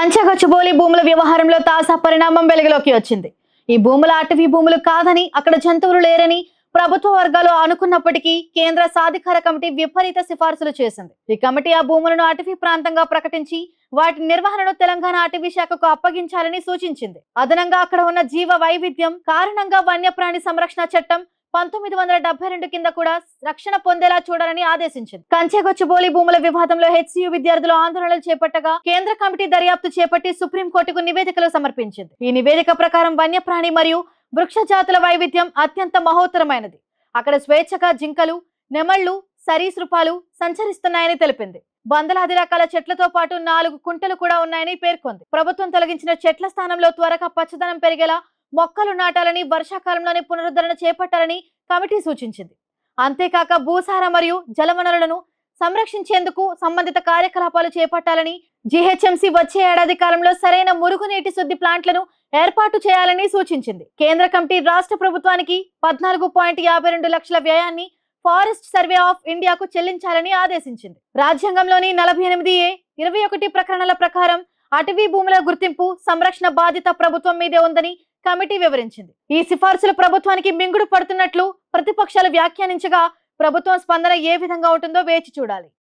కంచగచ్చుబోలి భూముల వ్యవహారంలో తాజా పరిణామం వెలుగులోకి వచ్చింది. ఈ భూముల అటవీ భూములు కాదని అక్కడ జంతువులు లేరని ప్రభుత్వ వర్గాలు అనుకున్నప్పటికీ కేంద్ర సాధికార కమిటీ విపరీత సిఫార్సులు చేసింది. ఈ కమిటీ ఆ భూములను అటవీ ప్రాంతంగా ప్రకటించి వాటి నిర్వహణను తెలంగాణ అటవీ శాఖకు అప్పగించాలని సూచించింది. అదనంగా అక్కడ ఉన్న జీవ వైవిధ్యం కారణంగా వన్యప్రాణి సంరక్షణ చట్టం పంతొమ్మిది వందల డెబ్బై రెండు కింద కూడా రక్షణ పొందేలా చూడాలని ఆదేశించింది. కంచెగొచ్చుబోలి భూముల వివాదంలో హెచ్సియు విద్యార్థులు ఆందోళనలు చేపట్టగా కేంద్ర కమిటీ దర్యాప్తు చేపట్టి సుప్రీంకోర్టుకు నివేదికలు సమర్పించింది. ఈ నివేదిక ప్రకారం వన్యప్రాణి మరియు వృక్ష జాతుల వైవిధ్యం అత్యంత మహోత్తరమైనది. అక్కడ స్వేచ్ఛగా జింకలు నెమళ్ళు సరీసృపాలు సంచరిస్తున్నాయని తెలిపింది. వందలాది రకాల చెట్లతో పాటు నాలుగు కుంటలు కూడా ఉన్నాయని పేర్కొంది. ప్రభుత్వం తొలగించిన చెట్ల స్థానంలో త్వరగా పచ్చదనం పెరిగేలా మొక్కలు నాటాలని వర్షాకాలంలోనే పునరుద్ధరణ చేపట్టాలని కమిటీ సూచించింది. అంతేకాక భూసార మరియు జలవనరులను సంరక్షించేందుకు సంబంధిత కార్యకలాపాలు చేపట్టాలని జీహెచ్ఎంసీ వచ్చే ఏడాది కాలంలో సరైన మురుగునీటి శుద్ధి ప్లాంట్లను ఏర్పాటు చేయాలని సూచించింది. కేంద్ర కమిటీ రాష్ట్ర ప్రభుత్వానికి పద్నాలుగు పాయింట్ యాభై రెండు లక్షల వ్యయాన్ని ఫారెస్ట్ సర్వే ఆఫ్ ఇండియాకు చెల్లించాలని ఆదేశించింది. రాజ్యాంగంలోని నలభై ఎనిమిది ఏ ఇరవై ఒకటి ప్రకరణల ప్రకారం అటవీ భూముల గుర్తింపు సంరక్షణ బాధ్యత ప్రభుత్వం మీదే ఉందని కమిటీ వివరించింది. ఈ సిఫార్సులు ప్రభుత్వానికి మింగుడు పడుతున్నట్లు ప్రతిపక్షాలు వ్యాఖ్యానించగా ప్రభుత్వం స్పందన ఏ విధంగా ఉంటుందో వేచి చూడాలి.